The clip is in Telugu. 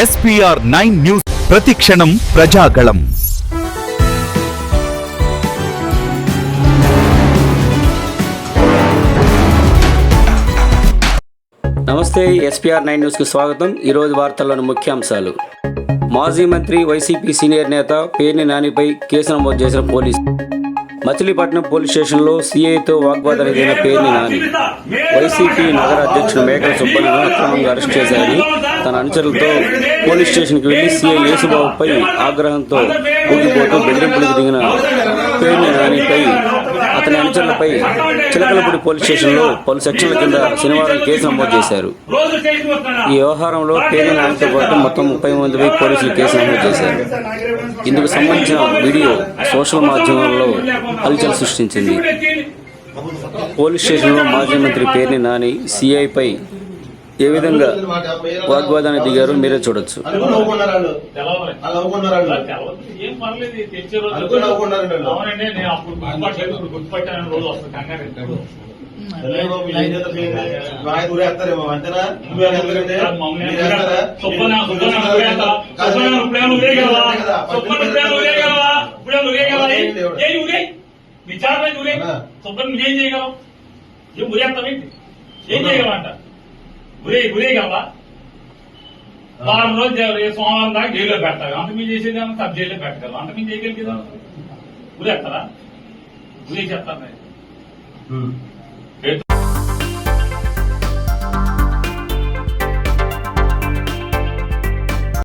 ఎస్పీఆర్ నైన్ న్యూస్ ప్రతిక్షణం ప్రజాగళం. నమస్తే ఎస్పీఆర్ నైన్ న్యూస్కి స్వాగతం. ఈరోజు వార్తల్లోని ముఖ్యాంశాలు. మాజీ మంత్రి వైసీపీ సీనియర్ నేత పేర్ని నానిపై కేసు నమోదు చేసిన పోలీసు. మచిలీపట్నం పోలీస్ స్టేషన్లో సీఐతో వాగ్వాదం జరిగిన పేర్ని నాని. వైసీపీ నగర అధ్యక్షుడు మేకల సుబ్బన్నను అక్రమంగా అరెస్ట్ చేశారని తన అనుచరులతో పోలీస్ స్టేషన్కి వెళ్ళి సీఐ యేసుబాబుపై ఆగ్రహంతో ఊగిపోతూ బెదిరింపులకు దిగిన పేర్ని నానిపై అతని అనుచరులపై చిలకలపూడి పోలీస్ స్టేషన్లో పలు సెక్షన్ల కింద శనివారం కేసు నమోదు చేశారు. ఈ వ్యవహారంలో పేర్ని నానితో పాటు మొత్తం ముప్పై మందిపై పోలీసులు కేసు నమోదు చేశారు. ఇందుకు సంబంధించిన వీడియో సోషల్ మాధ్యమాల్లో హల్చల్ సృష్టించింది. పోలీస్ స్టేషన్లో మాజీ మంత్రి పేర్ని నాని సీఐపై ఏ విధంగా వాగ్వాదానికి దిగారో మీరే చూడొచ్చు. విచారణ నువ్వేం చేయగలవు? ఏం ఊరేస్తావేంటి ఏం చేయగలవంట ఊరే కదా వారం రోజులు సోమవారం దాకా జైల్లో పెడతారు. అంత మీరు చేసేది ఏమో సబ్ జైల్లో పెట్టగలరు? అంత మీరు చేయగలిగేదా ఊరేస్తారా ఎత్తారా చెప్తాను ఉమ్.